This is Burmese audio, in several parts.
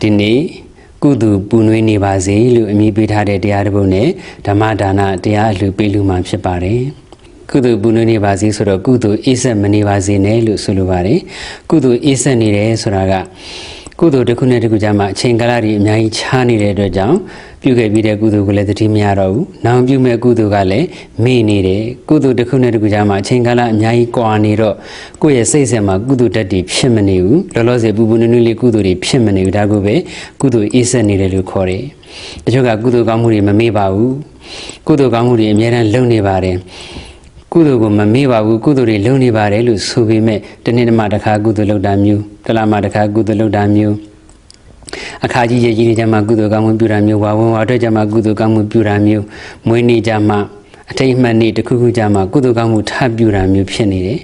ဒီနေ့ကုသိုလ်ပူနွေးနေပါစေလို့အမည်ပေးထားတဲ့တရားတစ်ပုဒ်နဲ့ဓမ္မဒါနတရားအလှူပေးလူမှာဖြစ်ပါတယ်ကုသိုလ်ပူနွေးနေပါစေဆိုတော့ကုသိုလ်အေးဆက်မနေပါစေနဲ့လို့ဆိုလိုပါတယ်ကုသိုလ်အေးဆက်နေတယ်ဆိုတာက ကုသိုလ်တစ်ခုနဲ့တစ်ခုကြားမှာအချိန်ကာလတွေအများကြီးခြားနေတဲ့အတွက်ကြောင့်ပြုခဲ့ပြီးတဲ့ကုသိုလ်ကိုလည်းသတိမရတော့ဘူး။နောင်ပြုမဲ့ကုသိုလ်ကလည်းမေ့နေတယ်။ကုသိုလ်တစ်ခုနဲ့တစ်ခုကြားမှာအချိန်ကာလအများကြီးကွာနေတော့ကိုယ့်ရဲ့စိတ်ဆက်မှာကုသိုလ်တက်တည်ဖြစ်မနေဘူး။လောလောဆယ်ပူပူနွေးနွေးလေးကုသိုလ်တွေဖြစ်မနေဘူး။ဒါကိုပဲကုသိုလ်အေးဆက်နေတယ်လို့ခေါ်တယ်။တချို့ကကုသိုလ်ကောင်းမှုတွေမမေ့ပါဘူး။ကုသိုလ်ကောင်းမှုတွေအများအားလုပ်နေပါတယ်။ ကုသိုလ်ကိုမမေ့ပါဘူးကုသိုလ်တွေလုပ်နေပါတယ်လို့ဆိုပေမဲ့တနေ့တစ်မှတစ်ခါကုသိုလ်လုပ်တာမျိုးတစ်လမှတစ်ခါကုသိုလ်လုပ်တာမျိုးအခါကြီးရဲ့ကြီးနေကြမှာကုသိုလ်ကောင်းမှုပြုတာမျိုးဝါဝင်ဝါအတွက်ကြမှာကုသိုလ်ကောင်းမှုပြုတာမျိုးမွေးနေ့ကြမှာအထိတ်အမှတ်နေ့တစ်ခုခုကြမှာကုသိုလ်ကောင်းမှုထပ်ပြုတာမျိုးဖြစ်နေတယ်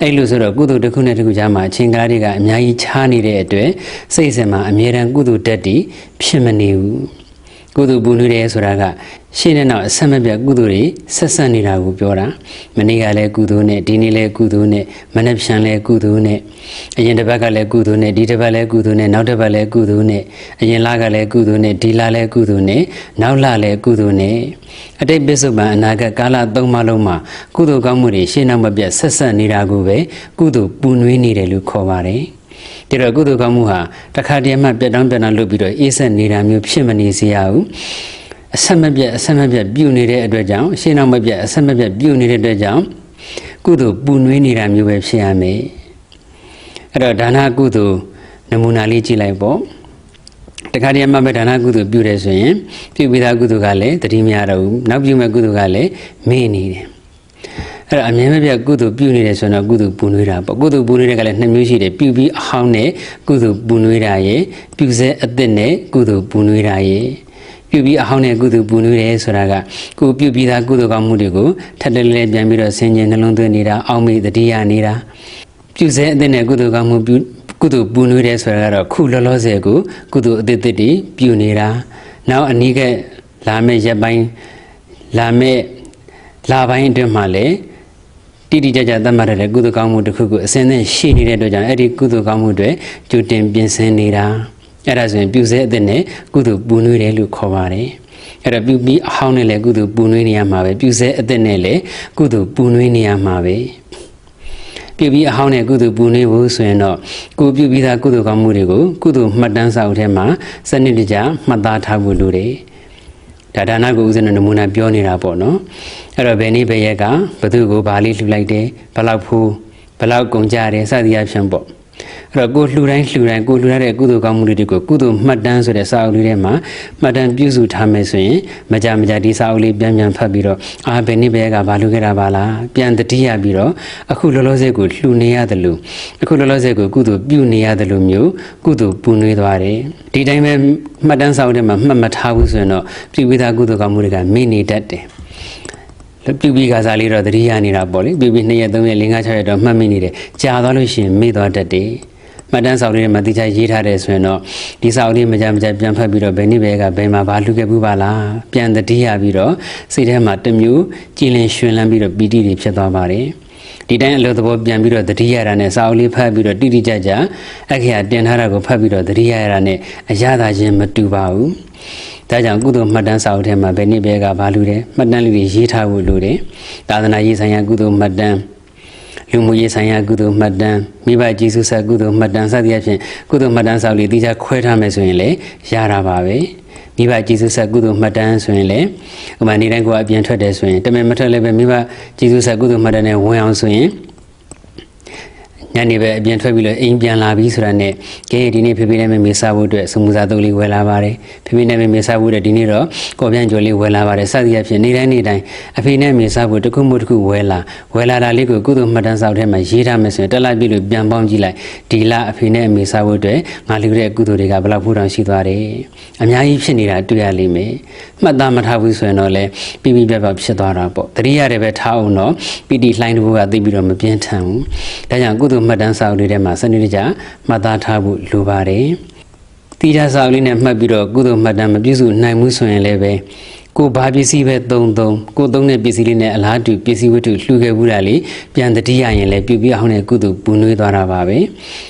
အဲ့လိုဆိုတော့ကုသိုလ်တစ်ခုနဲ့တစ်ခုကြမှာအချိန်ကားတွေကအများကြီးခြားနေတဲ့အတွက်စိတ်စင်မှာအမြဲတမ်းကုသိုလ်တက်တည်ဖြစ်မနေဘူးကုသိုလ်ပူနွေးတယ်ဆိုတာက ရှင်းတဲ့နောက်အဆက်မပြတ်ကုသိုလ်တွေဆက်ဆက်နေတာကိုပြောတာမနေ့ကလည်းကုသိုလ်နဲ့ဒီနေ့လည်းကုသိုလ်နဲ့မနေ့ဖြန်လည်းကုသိုလ်နဲ့အရင်တစ်ပတ်ကလည်းကုသိုလ်နဲ့ဒီတစ်ပတ်လည်းကုသိုလ်နဲ့နောက်တစ်ပတ်လည်းကုသိုလ်နဲ့အရင်လကလည်းကုသိုလ်နဲ့ဒီလလည်းကုသိုလ်နဲ့နောက်လလည်းကုသိုလ်နဲ့အတိတ်ပစ္စုပန်အနာဂတ်ကာလသုံးပါးလုံးမှာကုသိုလ်ကောင်းမှုတွေရှင်းနောက်မပြတ်ဆက်ဆက်နေတာကိုပဲကုသိုလ်ပူနွေးနေတယ်လို့ခေါ်ပါတယ်ဒီတော့ကုသိုလ်ကောင်းမှုဟာတစ်ခါတည်းမှပြတ်တောင်းပြတ်တောင်းလုပ်ပြီးတော့အေးဆက်နေတာမျိုးဖြစ်မနေစေရဘူး အဆက်မပြတ်အဆက်မပြတ်ပြုနေတဲ့အတွက်ကြောင့်ရှင်းနောက်မပြတ်အဆက်မပြတ်ပြုနေတဲ့အတွက်ကြောင့်ကုသိုလ်ပူနွေးနေတာမျိုးပဲဖြစ်ရမယ်အဲ့တော့ဒါနကုသိုလ်နမူနာလေးကြည့်လိုက်ပေါ့တခါတည်းမှပဲဒါနကုသိုလ်ပြုတယ်ဆိုရင်ပြုပြီးသားကုသိုလ်ကလည်းတတိမရတော့ဘူးနောက်ပြုမဲ့ကုသိုလ်ကလည်းမေ့နေတယ်အဲ့တော့အမြဲမပြတ်ကုသိုလ်ပြုနေတယ်ဆိုတော့ကုသိုလ်ပူနွေးတာပေါ့ကုသိုလ်ပူနွေးတဲ့ကလည်းနှစ်မျိုးရှိတယ်ပြုပြီးအဟောင်းနဲ့ကုသိုလ်ပူနွေးတာရဲ့ပြုစေအသစ်နဲ့ကုသိုလ်ပူနွေးတာရဲ့ ပြုပြီးအဟောင်းနဲ့ကုသိုလ်ပူနွေးတယ်ဆိုတာကကိုပြုပြီးသားကုသိုလ်ကောင်းမှုတွေကိုထပ်တလဲလဲပြန်ပြီးတော့ဆင်ခြင်နှလုံးသွင်းနေတာအောင်းမိတတိယနေတာပြုစေအသစ်နဲ့ကုသိုလ်ကောင်းမှုပြုကုသိုလ်ပူနွေးတယ်ဆိုတာကတော့ခုလောလောဆယ်ကိုကုသိုလ်အသစ်သစ်တွေပြုနေတာနောက်အနည်းကလာမယ့်ရက်ပိုင်းလာမယ့်လာပိုင်းအတွင်းမှာလည်းတိတိကျကျသတ်မှတ်ရတဲ့ကုသိုလ်ကောင်းမှုတစ်ခုခုအစဉ်နဲ့ရှိနေတဲ့အတွက်ကြောင့်အဲ့ဒီကုသိုလ်ကောင်းမှုတွေကြိုတင်ပြင်ဆင်နေတာ အဲ့ဒါဆိုရင်ပြုစေအသစ်နဲ့ကုသိုလ်ပူနွေးတယ်လို့ခေါ်ပါတယ်အဲ့တော့ပြုပြီးအဟောင်းနဲ့လည်းကုသိုလ်ပူနွေးနေရမှာပဲပြုစေအသစ်နဲ့လည်းကုသိုလ်ပူနွေးနေရမှာပဲပြုပြီးအဟောင်းနဲ့ကုသိုလ်ပူနွေးဖို့ဆိုရင်တော့ကိုပြုပြီးသားကုသိုလ်ကောင်းမှုတွေကိုကုသိုလ်မှတ်တမ်းစာအုပ်ထဲမှာစနစ်တကျမှတ်သားထားဖို့လိုတယ်ဒါဒါနကိုဦးဇင်းတို့နမူနာပြောနေတာပေါ့နော်အဲ့တော့ဘယ်နည်းဘယ်ရက်ကဘသူကိုဗာလေးလှူလိုက်တယ်ဘလောက်ဖူးဘလောက်ကုန်ကြတယ်စသည်အဖြစ်ပေါ့ အဲ့တော့ကိုလှူတိုင်းလှူတိုင်းကိုလှူရတဲ့ကုသိုလ်ကောင်းမှုတွေကိုကုသိုလ်မှတ်တမ်းဆိုတဲ့စာအုပ်လေးထဲမှာမှတ်တမ်းပြုစုထားမယ်ဆိုရင်မကြမကြဒီစာအုပ်လေးပြန်ပြန်ဖတ်ပြီးတော့အာဘယ်နည်းဘယ်ရက်ကဗာလှူခဲ့တာပါလားပြန်တတိယပြီးတော့အခုလောလောဆယ်ကိုလှူနေရတယ်လို့အခုလောလောဆယ်ကိုကုသိုလ်ပြုနေရတယ်လို့မျိုးကုသိုလ်ပူနွေးသွားတယ်ဒီတိုင်းပဲမှတ်တမ်းစာအုပ်ထဲမှာမှတ်မထားဘူးဆိုရင်တော့ပြုပြီးသားကုသိုလ်ကောင်းမှုတွေကမေ့နေတတ်တယ် ပြုပြီးကစားလေးတော့တတိယနေတာပေါ့လေပြုပြီး2ရက်3ရက်5 6ရက်တော့မှတ်မိနေတယ်ကြာသွားလို့ရှိရင်မေ့သွားတတ်တယ်မှတ်တမ်းစာအုပ်လေးမှာတိကျရေးထားတယ်ဆိုရင်တော့ဒီစာအုပ်လေးမကြမကြပြန်ဖတ်ပြီးတော့ဘယ်နည်းပဲကဘယ်မှာဘာလှူခဲ့ဘူးပါလားပြန်တတိယပြီးတော့စိတ်ထဲမှာတစ်မျိုးကြည်လင်ရွှင်လန်းပြီးတော့ပီတိတွေဖြစ်သွားပါတယ်ဒီတိုင်းအလိုသဘောပြန်ပြီးတော့တတိယရတာနဲ့စာအုပ်လေးဖတ်ပြီးတော့တိတိကျကျအခရာတင်ထားတာကိုဖတ်ပြီးတော့တတိယရတာနဲ့အရသာချင်းမတူပါဘူး ဒါကြောင့်ကုသိုလ်မှတ်တမ်းစာအုပ်ထဲမှာဘယ်နည်းပဲကဘာလူတယ်မှတ်တမ်းလေးတွေရေးထားဖို့လိုတယ်သာသနာရေးဆိုင်ရာကုသိုလ်မှတ်တမ်းလူမှုရေးဆိုင်ရာကုသိုလ်မှတ်တမ်းမိဘကျေးဇူးဆက်ကုသိုလ်မှတ်တမ်းစသဖြင့်ကုသိုလ်မှတ်တမ်းစာအုပ်လေးတိကျခွဲထားမယ်ဆိုရင်လည်းရတာပါပဲမိဘကျေးဇူးဆက်ကုသိုလ်မှတ်တမ်းဆိုရင်လည်းဥပမာနေတိုင်းကိုအပြင်ထွက်တယ်ဆိုရင်တမင်မထွက်လည်းပဲမိဘကျေးဇူးဆက်ကုသိုလ်မှတ်တမ်းနဲ့ဝင်အောင်ဆိုရင် ညနေပဲအပြင်ထွက်ပြီးတော့အိမ်ပြန်လာပြီဆိုတာနဲ့ကဲဒီနေ့ဖေဖေနဲ့မေမေစားဖို့အတွက်စမှုစားတုပ်လေးဝယ်လာပါတယ်ဖေဖေနဲ့မေမေစားဖို့အတွက်ဒီနေ့တော့ကော်ပြန်ကျော်လေးဝယ်လာပါတယ်စသည်အဖြစ်နေ့တိုင်းနေ့တိုင်းအဖေနဲ့မေစားဖို့တစ်ခုမှတစ်ခုဝယ်လာဝယ်လာတာလေးကိုကုသိုလ်မှတ်တမ်းစာအုပ်ထဲမှာရေးထားမယ်ဆိုရင်တက်လိုက်ပြီလို့ပြန်ပေါင်းကြည့်လိုက်ဒီလအဖေနဲ့မေစားဖို့အတွက်ငါလူတဲ့ကုသိုလ်တွေကဘယ်လောက်ဖူးတောင်ရှိသွားတယ်အများကြီးဖြစ်နေတာတွေ့ရလိမ့်မယ်မှတ်သားမထားဘူးဆိုရင်တော့လေပြီးပြီးပြတ်ပြတ်ဖြစ်သွားတာပေါ့တတိယတယ်ပဲထားအောင်တော့ပီတီလှိုင်းတဘူကသိပြီးတော့မပြင်းထန်ဘူးဒါကြောင့်ကုသိုလ်မှတ်တမ်းစာအုပ်လေးထဲမှာစနစ်တကျမှတ်သားထားဖို့လိုပါတယ်တိကျစာအုပ်လေးနဲ့မှတ်ပြီးတော့ကုသိုလ်မှတ်တမ်းမပြည့်စုံနိုင်ဘူးဆိုရင်လည်းပဲ ကိုဘာပစ္စည်းပဲသုံးသုံးကိုသုံးတဲ့ပစ္စည်းလေးနဲ့အလားတူပစ္စည်းဝတ္ထုလှူခဲ့ဘူးတာလေပြန်တတိယရင်လည်းပြုပြီးအောင်တဲ့ကုသိုလ်ပူနွေးသွားတာပါပဲ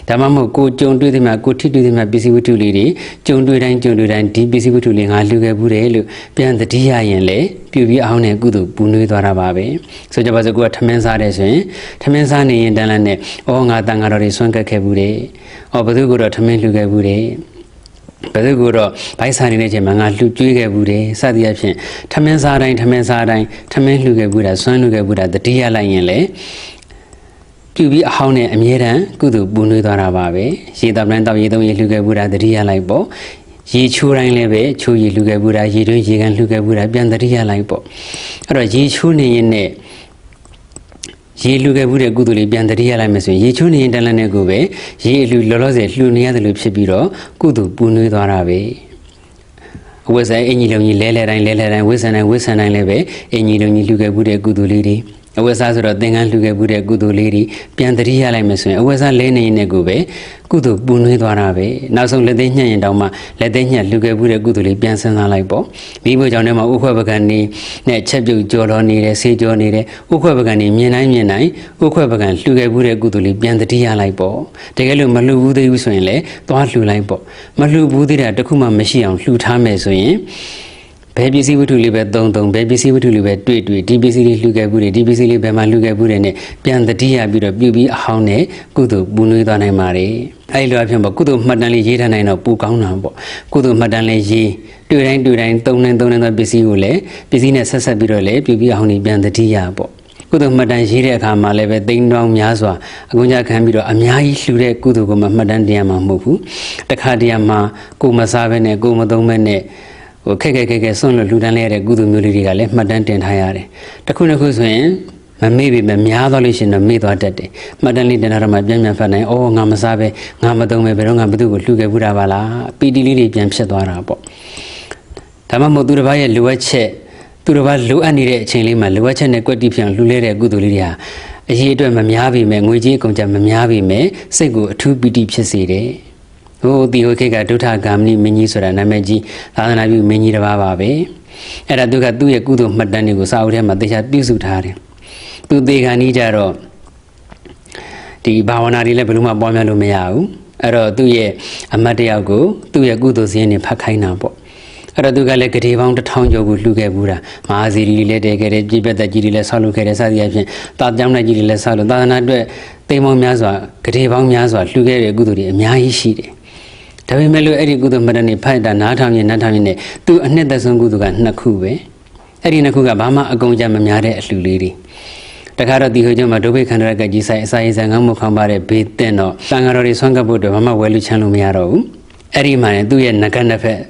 ဒါမှမဟုတ်ကိုကြုံတွေ့တဲ့မှာကိုထိတွေ့တဲ့မှာပစ္စည်းဝတ္ထုလေးတွေကြုံတွေ့တိုင်းကြုံတွေ့တိုင်းဒီပစ္စည်းဝတ္ထုလေးငါလှူခဲ့ဘူးတယ်လို့ပြန်တတိယရင်လည်းပြုပြီးအောင်တဲ့ကုသိုလ်ပူနွေးသွားတာပါပဲဆိုကြပါစို့ကိုကထမင်းစားတယ်ဆိုရင်ထမင်းစားနေရင်တန်းလန်းနဲ့ဩငါတန်ဃာတော်တွေဆွမ်းကပ်ခဲ့ဘူးတယ်ဩဘသူကတော့ထမင်းလှူခဲ့ဘူးတယ် ဘယ်သူကတော့ဘိုက်စားနေတဲ့အချိန်မှာငါလှူကျွေးခဲ့ဘူးတယ်စသည်အဖြစ်ထမင်းစားတိုင်းထမင်းစားတိုင်းထမင်းလှူခဲ့ဘူးတာဆွမ်းလှူခဲ့ဘူးတာတတိယလိုက်ရင်လေပြုပြီးအဟောင်းနဲ့အမြဲတမ်းကုသိုလ်ပူနွေးသွားတာပါပဲရေတောက်တိုင်းတောက်ရေသုံးရေလှူခဲ့ဘူးတာတတိယလိုက်ပေါ့ရေချိုးတိုင်းလည်းပဲချိုးရေလှူခဲ့ဘူးတာရေတွင်းရေကန်လှူခဲ့ဘူးတာပြန်တတိယလိုက်ပေါ့အဲ့တော့ရေချိုးနေရင်နဲ့ ရေလူခဲ့မှုတဲ့ကုသိုလ်လေးပြန်တတိယလိုက်မယ်ဆိုရင်ရေချိုးနေရင်တန်လန်းတဲ့ကိုပဲရေအလူလောလောဆယ်လှူနေရတယ်လို့ဖြစ်ပြီးတော့ကုသိုလ်ပူနွေးသွားတာပဲအဝတ်ဆိုင်အင်ကြီးလုံးကြီးလဲလဲတိုင်းလဲလဲတိုင်းဝိဆန်တိုင်းဝိဆန်တိုင်းလည်းပဲအင်ကြီးလုံးကြီးလှူခဲ့မှုတဲ့ကုသိုလ်လေးတွေ အဝတ်စားဆိုတော့သင်္ကန်းလှူခဲ့မှုတဲ့ကုသိုလ်လေးတွေပြန်တတိယလိုက်မယ်ဆိုရင်အဝတ်စားလဲနေရင်လည်းကိုပဲကုသိုလ်ပူနွေးသွားတာပဲနောက်ဆုံးလက်သေးညှက်ရင်တောင်မှလက်သေးညှက်လှူခဲ့မှုတဲ့ကုသိုလ်လေးပြန်ဆန်းစားလိုက်ပေါ့မိဖို့ကြောင့်လည်းမဥခွက်ပကံနေနဲ့ချက်ပြုတ်ကြော်တော်နေတယ်ဆေးကြောနေတယ်ဥခွက်ပကံနေမြင်တိုင်းမြင်တိုင်းဥခွက်ပကံလှူခဲ့မှုတဲ့ကုသိုလ်လေးပြန်တတိယလိုက်ပေါ့တကယ်လို့မလှူဘူးသေးဘူးဆိုရင်လည်းသွားလှူလိုက်ပေါ့မလှူဘူးသေးတာတစ်ခုမှမရှိအောင်လှူထားမယ်ဆိုရင် ဘယ်ပစ္စည်းဝတ္ထုလေးပဲသုံးသုံးဘယ်ပစ္စည်းဝတ္ထုလေးပဲတွေ့တွေ့ဒီပစ္စည်းလေးလှူခဲ့ဘူးတယ်ဒီပစ္စည်းလေးဘယ်မှာလှူခဲ့ဘူးတယ်နဲ့ပြန်တတိယပြီးတော့ပြုပြီးအဟောင်းနဲ့ကုသိုလ်ပူနွေးသွားနိုင်ပါတယ်အဲဒီလိုအဖြစ်ပေါ့ကုသိုလ်မှတ်တမ်းလေးရေးထားနိုင်တော့ပူကောင်းတာပေါ့ကုသိုလ်မှတ်တမ်းလေးရေးတွေ့တိုင်းတွေ့တိုင်းသုံးတိုင်းသုံးတိုင်းသောပစ္စည်းကိုလည်းပစ္စည်းနဲ့ဆက်ဆက်ပြီးတော့လည်းပြုပြီးအဟောင်းနဲ့ပြန်တတိယပေါ့ကုသိုလ်မှတ်တမ်းရေးတဲ့အခါမှာလည်းပဲတိမ်တောင်များစွာအကုညခံပြီးတော့အများကြီးလှူတဲ့ကုသိုလ်ကိုမှမှတ်တမ်းတရားမှာမဟုတ်ဘူးတခါတည်းမှာကိုယ်မစားဘဲနဲ့ကိုယ်မသုံးဘဲနဲ့ ဟိုခက်ခက်ခက်ခက်ဆွန့်လို့လူတန်းလဲရတဲ့ကုသိုလ်မျိုးလေးတွေကလည်းမှတ်တမ်းတင်ထားရတယ်။တစ်ခုတစ်ခုဆိုရင်မမေ့ပြီမများတော့လို့ရှိရင်တော့မေ့သွားတတ်တယ်။မှတ်တမ်းလေးတင်ထားတော့မှပြန်ပြန်ဖတ်နိုင်။အော်ငါမစားပဲငါမသုံးပဲဘယ်တော့ငါဘသူ့ကိုလှူခဲ့ဘူးတာပါလား။ပီတီလေးတွေပြန်ဖြစ်သွားတာပေါ့။ဒါမှမဟုတ်သူတစ်ပါးရဲ့လိုအပ်ချက်သူတစ်ပါးလိုအပ်နေတဲ့အချိန်လေးမှာလိုအပ်ချက်နဲ့ကွက်တီပြန်လှူလဲတဲ့ကုသိုလ်လေးတွေဟာအရေးအတွက်မများပြီမဲ့ငွေကြေးအကုန်ကြမများပြီမဲ့စိတ်ကိုအထူးပီတိဖြစ်စေတယ်။ ဟိုဒီဟိုခေတ်ကဒုဋ္ဌဂามနိမင်းကြီးဆိုတာနာမည်ကြီးသာသနာပြုမင်းကြီးတစ်ပါးပါပဲအဲ့ဒါသူကသူ့ရဲ့ကုသိုလ်မှတ်တမ်းတွေကိုစာအုပ်ထဲမှာတေချာပြုစုထားတယ်သူသေခါနီးကြတော့ဒီဘာဝနာတွေလည်းဘယ်လို့မှပွားများလို့မရဘူးအဲ့တော့သူ့ရဲ့အမတ်တယောက်ကိုသူ့ရဲ့ကုသိုလ်စည်းရင်းတွေဖတ်ခိုင်းတာပေါ့အဲ့တော့သူကလည်းဂတိပေါင်းတစ်ထောင်ကျော်ကိုလှူခဲ့ဘူးတာမဟာစီရီလည်းတည်ခဲ့တယ်ပြည့်ပက်သက်ကြီးတွေလည်းဆောက်လုပ်ခဲ့တယ်စသည်အဖြစ်တာကြောင်းတဲ့ကြီးတွေလည်းဆောက်လုပ်သာသနာအတွက်တိမ်ပေါင်းများစွာဂတိပေါင်းများစွာလှူခဲ့တဲ့ကုသိုလ်တွေအများကြီးရှိတယ် ဒါပေမဲ့လို့အဲ့ဒီကုသိုလ်မှတ်တမ်းတွေဖတ်တာနားထောင်ရင်နားထောင်ရင်ねသူအနှစ်သက်ဆုံးကုသိုလ်ကနှစ်ခုပဲအဲ့ဒီနှစ်ခုကဘာမှအကုန်ကြမများတဲ့အလှူလေးတွေတခါတော့ဒီဟိုကျမှဒုဗိခန္ဓရကကြီးဆိုင်အစာရေးဆန်ငမ်းမှုခံပါတဲ့ဘေးတဲ့တော့တန်ဃာတော်တွေဆွမ်းကပ်ဖို့အတွက်ဘာမှဝယ်လူချမ်းလို့မရတော့ဘူးအဲ့ဒီမှာねသူ့ရဲ့ငကတ်နှစ်ဖက်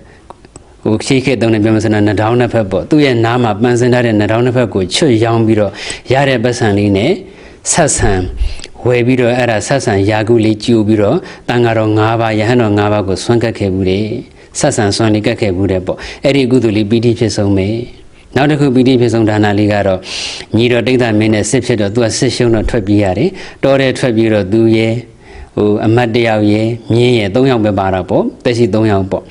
ဟိုရှိခဲ့တုံးနေပြောမစနာနှထောင်းနှစ်ဖက်ပေါ့သူ့ရဲ့နားမှာပန်းစင်ထားတဲ့နှထောင်းနှစ်ဖက်ကိုချွတ်ရောင်းပြီးတော့ရတဲ့ပတ်စံလေးနဲ့ဆက်ဆံ ဝယ်ပြီးတော့အဲ့ဒါဆက်ဆံယာကုလေးကျူပြီးတော့တန်ဃာတော်၅ပါးယဟန်တော်၅ပါးကိုဆွမ်းကပ်ခဲ့ဘူးတယ်ဆက်ဆံဆွမ်းလေးကပ်ခဲ့ဘူးတယ်ပေါ့အဲ့ဒီကုသိုလ်လေးပီတိဖြစ်ဆုံးပဲနောက်တစ်ခုပီတိဖြစ်ဆုံးဒါနလေးကတော့ညီတော်တိဋ္ဌမင်းနဲ့စစ်ဖြစ်တော့သူကစစ်ရှုံးတော့ထွက်ပြေးရတယ်တောတဲ့ထွက်ပြေးတော့သူရဲ့ ဟိုအမတ်တယောက်ရဲ့မြင်းရဲ့၃ယောက်ပဲပါတာပေါ့တက်ရှိ၃ယောက်ပေါ့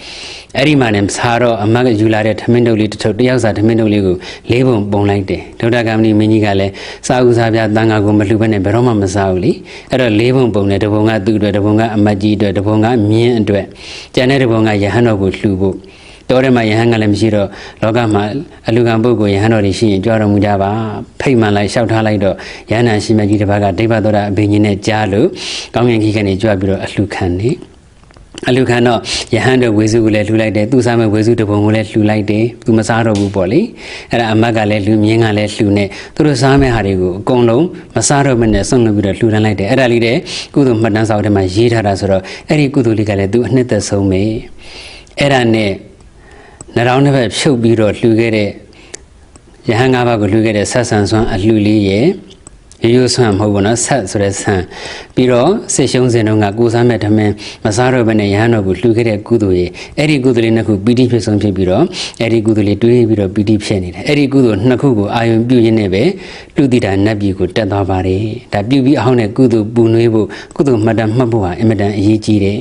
အဲ့ဒီမှာねစားတော့အမတ်ကယူလာတဲ့ထမင်းတုပ်လေးတစ်ထုပ်တယောက်စာထမင်းတုပ်လေးကိုလေးပုံပုံလိုက်တယ်ဒုဒကမဏီမင်းကြီးကလည်းစားဦးစားပြတန်ဃာကိုမလှူဘဲနဲ့ဘယ်တော့မှမစားဘူးလေအဲ့တော့လေးပုံပုံနဲ့တပုံကသူ့အတွက်တပုံကအမတ်ကြီးအတွက်တပုံကမြင်းအတွက်ကျန်တဲ့တပုံကယဟန်တော်ကိုလှူဖို့ တော်ထဲမှာယဟန်ကလည်းမရှိတော့လောကမှာအလူကံပုဂ္ဂိုလ်ယဟန်တော်တွေရှိရင်ကြွတော်မူကြပါဖိတ်မှန်လိုက်လျှောက်ထားလိုက်တော့ယဟန်နာရှိမြတ်ကြီးတစ်ပါးကဒိဗ္ဗသောတာအဘိညာဉ်နဲ့ကြားလို့ကောင်းကင်ကြီးကနေကြွပြီးတော့အလှခံနေအလူခံတော့ယဟန်တို့ဝေစုကိုလည်းလှူလိုက်တယ်သူစားမဲ့ဝေစုတပုံကိုလည်းလှူလိုက်တယ်သူမစားတော့ဘူးပေါ့လေအဲ့ဒါအမတ်ကလည်းလှူမြင်းကလည်းလှူနေသူတို့စားမဲ့ဟာတွေကိုအကုန်လုံးမစားတော့မနဲ့ဆုံးလုပ်ပြီးတော့လှူဒန်းလိုက်တယ်အဲ့ဒါလေးတဲ့ကုသိုလ်မှတ်တမ်းစာအုပ်ထဲမှာရေးထားတာဆိုတော့အဲ့ဒီကုသိုလ်လေးကလည်းသူအနှစ်သက်ဆုံးပဲအဲ့ဒါနဲ့ နှရောင်းတစ်ဖက်ဖြုတ်ပြီးတော့လှူခဲ့တဲ့ယဟန်၅ပါးကိုလှူခဲ့တဲ့ဆက်ဆံစွမ်းအလှူလေးရဲ့ ရိုးရိုးဆန်မဟုတ်ဘူးနော်ဆက်ဆိုတဲ့ဆန်ပြီးတော့စစ်ရှုံးစင်တော့ကကိုစားမဲ့ထမင်းမစားတော့ဘဲနဲ့ရဟန်းတော်ကိုလှူခဲ့တဲ့ကုသိုလ်ရေအဲ့ဒီကုသိုလ်လေးနှစ်ခုပီတိဖြစ်ဆုံးဖြစ်ပြီးတော့အဲ့ဒီကုသိုလ်လေးတွေးပြီးတော့ပီတိဖြစ်နေတယ်အဲ့ဒီကုသိုလ်နှစ်ခုကိုအာယုံပြုရင်းနဲ့ပဲလူတိတာနတ်ပြည်ကိုတက်သွားပါတယ်ဒါပြုပြီးအဟောင်းတဲ့ကုသိုလ်ပူနွေးဖို့ကုသိုလ်မှတ်တမ်းမှတ်ဖို့ဟာအင်မတန်အရေးကြီးတယ်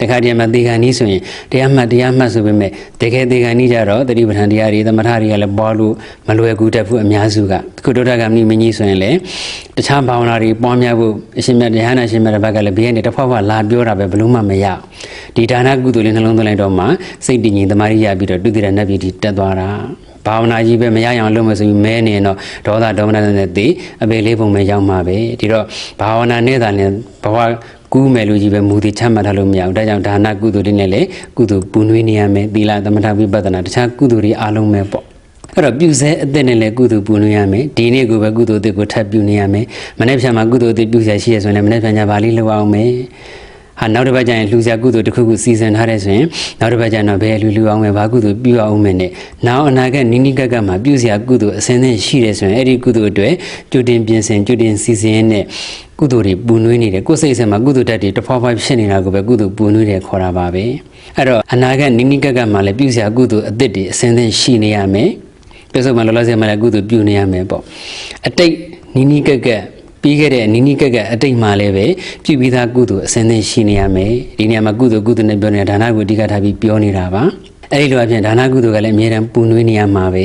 တခါတည်းမှာသေခါနီးဆိုရင်တရားမှတ်တရားမှတ်ဆိုပေမဲ့တကယ်သေခါနီးကြတော့တတိပဋ္ဌာန်တရားတွေသမထတွေကလည်းပွားလို့မလွယ်ကူတတ်ဘူးအများစုကခုဒုဒ္ဒကမင်းမင်းကြီးဆိုရင်လည်းတခြားဘာဝနာတွေပွားများဖို့အရှင်မြတ်တရားနာရှင်မြတ်တစ်ပတ်ကလည်းဘေးကနေတစ်ဖွာဖွာလာပြောတာပဲဘလို့မှမရဒီဒါနကုသိုလ်လေးနှလုံးသွင်းလိုက်တော့မှစိတ်တည်ငြိမ်တမာရီရပြီးတော့တုတိရနတ်ပြည်တီတက်သွားတာဘာဝနာကြီးပဲမရအောင်လုပ်မယ်ဆိုပြီးမဲနေရင်တော့ဒေါသဒေါမနနဲ့သိအပေလေးပုံပဲရောက်မှာပဲဒီတော့ဘာဝနာနဲ့သာလည်းဘဝကူးမယ်လို့ကြီးပဲမူတည်ချမှတ်ထားလို့မရဘူးဒါကြောင့်ဒါနကုသိုလ်တွေနဲ့လည်းကုသိုလ်ပူနွေးနေရမယ်သီလသမထဝိပဿနာတခြားကုသိုလ်တွေအားလုံးပဲပေါ့ အဲ့တော့ပြုစဲအသက်နဲ့လည်းကုသိုလ်ပူနေရမယ်ဒီနေ့ကိုပဲကုသိုလ်အသက်ကိုထပ်ပြုနေရမယ်မနေ့ဖြန်မှာကုသိုလ်အသက်ပြုရရှိရဆိုရင်လည်းမနေ့ဖြန်ကြပါလေးလောက်အောင်မယ်ဟာနောက်တစ်ပတ်ကျရင်လှူစရာကုသိုလ်တစ်ခုခုစီစဉ်ထားတဲ့ဆိုရင်နောက်တစ်ပတ်ကျရင်တော့ဘယ်လှူလှူအောင်မယ်ဘာကုသိုလ်ပြုအောင်မယ်နဲ့နောက်အနာဂတ်နိနိကကမှာပြုစရာကုသိုလ်အစဉ်သင့်ရှိတယ်ဆိုရင်အဲ့ဒီကုသိုလ်အတွက်ကြိုတင်ပြင်ဆင်ကြိုတင်စီစဉ်နဲ့ကုသိုလ်တွေပူနွေးနေတယ်ကိုယ်စိတ်ဆင်မှာကုသိုလ်တက်တွေတစ်ဖွာဖွာဖြစ်နေတာကိုပဲကုသိုလ်ပူနွေးတယ်ခေါ်တာပါပဲအဲ့တော့အနာဂတ်နိနိကကမှာလည်းပြုစရာကုသိုလ်အသစ်တွေအစဉ်သင့်ရှိနေရမယ် ပြစ္ဆုတ်မှာလောလောဆယ်မှာလည်းကုသိုလ်ပြုနေရမယ်ပေါ့အတိတ်နီးနီးကက်ကက်ပြီးခဲ့တဲ့နီးနီးကက်ကအတိတ်မှာလည်းပဲပြုပြီးသားကုသိုလ်အစဉ်သင့်ရှိနေရမယ်ဒီနေရာမှာကုသိုလ်ကုသိုလ်နဲ့ပြောနေတာဒါနကိုအဓိကထားပြီးပြောနေတာပါအဲ့ဒီလိုအပြင်ဒါနကုသိုလ်ကလည်းအမြဲတမ်းပူနွေးနေရမှာပဲ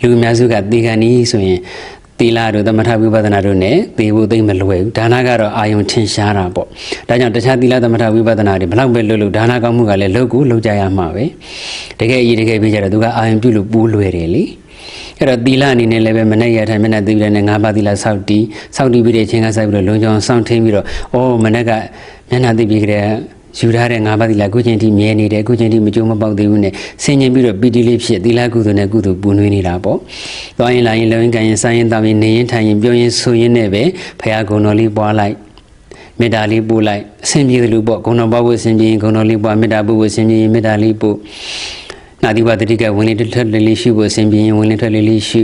လူအများစုကသေကံနီးဆိုရင်သီလတို့သမထဝိပဿနာတို့ ਨੇ သေဖို့သိမ့်မလွယ်ဘူးဒါနကတော့အာယုံထင်ရှားတာပေါ့ဒါကြောင့်တခြားသီလသမထဝိပဿနာတွေဘလောက်ပဲလုပ်လို့ဒါနကောင်းမှုကလည်းလုပ်ကိုလုပ်ကြရမှာပဲတကယ်အရေးတကယ်ပြကြတော့သူကအာယုံပြုလို့ပူးလွယ်တယ်လေ အဲ့တော့သီလအနေနဲ့လည်းပဲမနေ့ရထိုင်မနေ့သီလနဲ့ငါးပါးသီလစောက်တီးစောက်တီးပြီးတဲ့ချင်းကစိုက်ပြီးတော့လုံချောင်းစောင့်ထင်းပြီးတော့အော်မနေ့ကမျက်နှာသိပြီးကြတဲ့ယူထားတဲ့ငါးပါးသီလခုချင်းထိမြဲနေတယ်ခုချင်းထိမကြုံမပေါက်သေးဘူးနဲ့ဆင်ញင်ပြီးတော့ပီတိလေးဖြစ်သီလကုသိုလ်နဲ့ကုသိုလ်ပူနွေးနေတာပေါ့။သွားရင်လာရင်လုံရင်ကန်ရင်စားရင်တောင်းရင်နေရင်ထိုင်ရင်ပြောရင်ဆိုရင်နဲ့ပဲဖရာဂုဏ်တော်လေးပွားလိုက်မေတ္တာလေးပို့လိုက်အစဉ်ပြေသလိုပေါ့ဂုဏ်တော်ပွားဖို့အစဉ်ပြေရင်ဂုဏ်တော်လေးပွားမေတ္တာပို့ဖို့အစဉ်ပြေရင်မေတ္တာလေးပို့ နာတိဝတတိကဝင်လေထွက်လေလေးရှုဖို့အစဉ်ပြေရင်ဝင်လေထွက်လေလေးရှု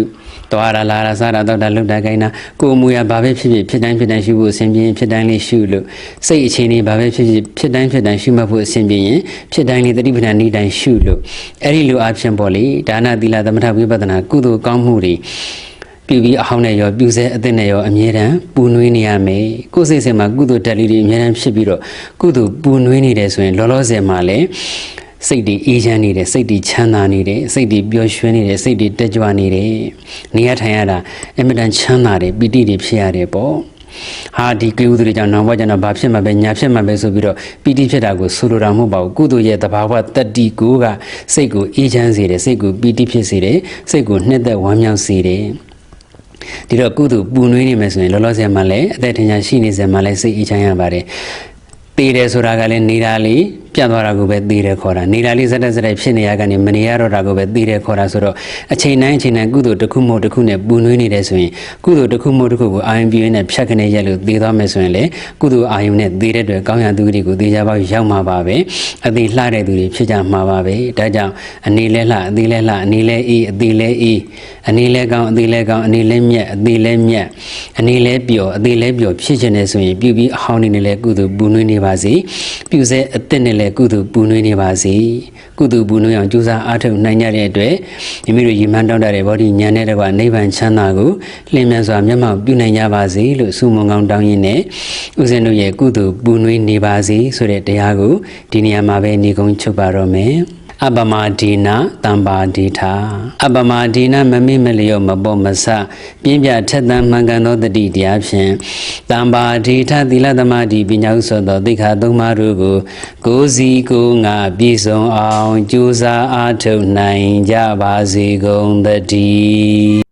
သွားရလာရစားရတော့တာလှုပ်တာခိုင်းတာကိုယ်မူရဘာပဲဖြစ်ဖြစ်ဖြစ်တိုင်းဖြစ်တိုင်းရှုဖို့အစဉ်ပြေရင်ဖြစ်တိုင်းလေးရှုလို့စိတ်အခြေအနေဘာပဲဖြစ်ဖြစ်ဖြစ်တိုင်းဖြစ်တိုင်းရှုမှတ်ဖို့အစဉ်ပြေရင်ဖြစ်တိုင်းလေးတတိပဌာန်ဤတိုင်းရှုလို့အဲ့ဒီလိုအဖြစ်ပေါ့လေဒါနသီလသမထဝိပဿနာကုသိုလ်ကောင်းမှုတွေပြုပြီးအဟောင်းနဲ့ရောပြုစဲအသစ်နဲ့ရောအမြဲတမ်းပူနွေးနေရမယ်ကိုယ်စိတ်ဆင်မှာကုသိုလ်တက်လေးတွေအမြဲတမ်းဖြစ်ပြီးတော့ကုသိုလ်ပူနွေးနေတယ်ဆိုရင်လောလောဆယ်မှာလည်း စိတ်တွေအေးချမ်းနေတယ်စိတ်တွေချမ်းသာနေတယ်စိတ်တွေပျော်ရွှင်နေတယ်စိတ်တွေတက်ကြွနေတယ်နေရထိုင်ရတာအမြဲတမ်းချမ်းသာတယ်ပီတိတွေဖြစ်ရတယ်ပေါ့ဟာဒီကိဥဒတွေကြောင့်နောက်ဘဝကျတော့ဘာဖြစ်မှာပဲညာဖြစ်မှာပဲဆိုပြီးတော့ပီတိဖြစ်တာကိုဆိုလိုတာမဟုတ်ပါဘူးကုသိုလ်ရဲ့တဘာဝတတ္တိကိုကစိတ်ကိုအေးချမ်းစေတယ်စိတ်ကိုပီတိဖြစ်စေတယ်စိတ်ကိုနှစ်သက်ဝမ်းမြောက်စေတယ်ဒီတော့ကုသိုလ်ပူနွေးနေမယ်ဆိုရင်လောလောဆယ်မှာလည်းအသက်ထင်ရှားရှိနေစမှာလည်းစိတ်အေးချမ်းရပါတယ်တည်တယ်ဆိုတာကလည်းနေတာလေး ပြတ်သွားတာကိုပဲတည်တယ်ခေါ်တာနေတာလေးစက်တက်စက်တက်ဖြစ်နေရကနေမနေရတော့တာကိုပဲတည်တယ်ခေါ်တာဆိုတော့အချိန်တိုင်းအချိန်တိုင်းကုသိုလ်တစ်ခုမို့တစ်ခုနဲ့ပူနွေးနေတယ်ဆိုရင်ကုသိုလ်တစ်ခုမို့တစ်ခုကိုအာယုံပြင်းနဲ့ဖြတ်ခနေရက်လို့တည်သွားမယ်ဆိုရင်လေကုသိုလ်အာယုံနဲ့တည်တဲ့အတွက်ကောင်းရာသူတွေကိုတည်ကြပါရောက်မှာပါပဲအသေးလှတဲ့သူတွေဖြစ်ကြမှာပါပဲဒါကြောင့်အနေလဲလှအသေးလဲလှအနေလဲအေးအသေးလဲအေးအနေလဲကောင်းအသေးလဲကောင်းအနေလဲမြက်အသေးလဲမြက်အနေလဲပျော်အသေးလဲပျော်ဖြစ်ခြင်းနဲ့ဆိုရင်ပြုပြီးအဟောင်းနေနဲ့လဲကုသိုလ်ပူနွေးနေပါစေပြုစဲအသက်နဲ့လဲကုသိုလ်ပူနွေးနေပါစေကုသိုလ်ပူနွေးအောင်ကြိုးစားအားထုတ်နိုင်ကြတဲ့အတွက်မိမိတို့ရည်မှန်းတောင်းတတဲ့ဗောဓိဉာဏ်နဲ့တကွနိဗ္ဗာန်ချမ်းသာကိုလင်းမြန်စွာမျက်မှောက်ပြုနိုင်ကြပါစေလို့ဆုမွန်ကောင်းတောင်းရင်းနဲ့ဦးဇင်းတို့ရဲ့ကုသိုလ်ပူနွေးနေပါစေဆိုတဲ့တရားကိုဒီနေရာမှာပဲညီကုန်းချုပ်ပါတော့မယ် အပမဒီနာတံပါဒီထာအပမဒီနာမမိမလျော့မပေါ်မဆပြင်းပြထက်သန်မှန်ကန်သောတတိတရားဖြင့်တံပါဒီထာသီလသမာဓိပညာဥဆိုသောသိက္ခာသုံးပါးတို့ကိုကိုယ်စီကိုယ်ငါပြည့်စုံအောင်ကြိုးစားအားထုတ်နိုင်ကြပါစေကုန်သတည်း